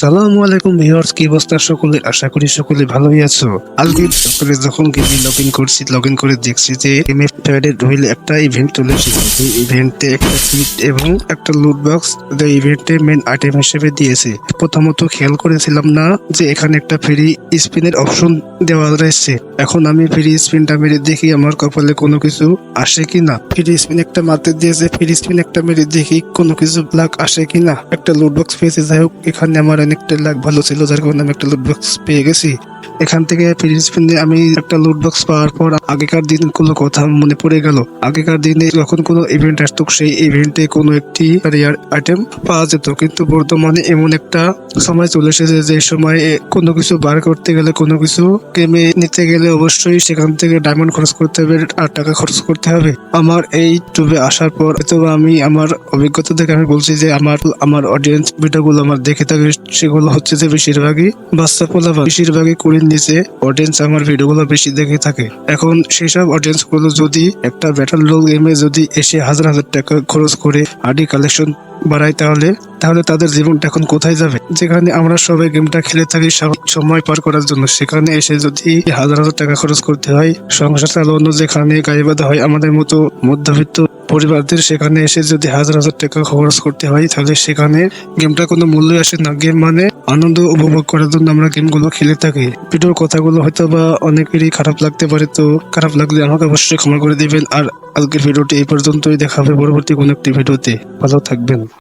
সালামু আলাইকুম ভিউয়ার্স, কি অবস্থা সকলে? আশা করি সকলে ভালোই আছো। আজকে সকালে যখন গেমে লগ ইন করছি লগ ইন করে দেখছি যে গেমে ফেয়ারে রইল একটা ইভেন্ট চলে এসেছে। ইভেন্টে একটা কিট এবং একটা লুট বক্স ইভেন্টে মেন আইটেম হিসেবে দিয়েছে। প্রথমত খেয়াল করেছিলাম না যে এখানে একটা ফ্রি স্পিনের অপশন দেওয়া রয়েছে। এখন আমি ফ্রি স্পিনটা মেরে দেখি, আমার কপালে কোনো কিছু আসে কিনা। ফ্রি স্পিন একটা মারতে দিয়েছে ফ্রি স্পিন একটা মেরে দেখি, কোনো কিছু লাখ আসে কিনা। একটা লুট বক্স পেয়েছে, যাই হোক, এখানে আমার অনেকটা লাখ ভালো ছিল যার কারণে আমি একটা লুট বক্স পেয়ে গেছি। এখান থেকে স্পিনে আমি একটা লুট বক্স পাওয়ার পর আগেকার দিনগুলো কথা মনে পড়ে গেল। আগেকার দিনে যখন কোনো ইভেন্ট আসতো, সেই ইভেন্টে কোনো একটি রেয়ার আইটেম পাওয়া যেত। কিন্তু বর্তমানে এমন একটা সময় চলে এসেছে যে সময় কোনো কিছু বার করতে গেলে, কোনো কিছু গেমে নিতে গেলে অবশ্যই সেখান থেকে ডায়মন্ড খরচ করতে হবে আর টাকা খরচ করতে হবে। আমার এই টুবে আসার পর হয়তো আমি আমার অভিজ্ঞতা থেকে আমি বলছি যে আমার আমার অডিয়েন্স ভিডিওগুলো আমার দেখে থাকে, সেগুলো হচ্ছে যে বেশিরভাগই বাচ্চা পোলা বেশিরভাগই কুড়ির নিচে অডিয়েন্স আমার ভিডিওগুলো বেশি দেখে থাকে। এখন সেই সব অডিয়েন্সগুলো যদি একটা ব্যাটার রোল গেমে যদি এসে হাজার হাজার টাকা খরচ করে আডি কালেকশন বাড়ায় তাহলে তাহলে তাদের জীবনটা এখন কোথায় যাবে? যেখানে আমরা সবাই গেমটা খেলে থাকি সময় পার করার জন্য। সেখানে এসে যদি হাজার হাজার টাকা খরচ করতে হয়, সংসার চালানো যেখানে গায়ে বাঁধা হয়, আমাদের মতো মধ্যবিত্ত পরিবারদের সেখানে এসে যদি হাজার হাজার টাকা খরচ করতে হয়, তাহলে সেখানে গেমটা কোনো মূল্যই আসে না। গেম মানে আনন্দ উপভোগ করার জন্য আমরা গেমগুলো খেলে থাকি। ভিডিওর কথাগুলো হয়তো বা অনেকেরই খারাপ লাগতে পারে, তো খারাপ লাগলে আমাকে অবশ্যই ক্ষমা করে দিবেন। আর আজকের ভিডিওটি এই পর্যন্তই। দেখাবে পরবর্তী কোনো একটি ভিডিওতে। ভালো থাকবেন।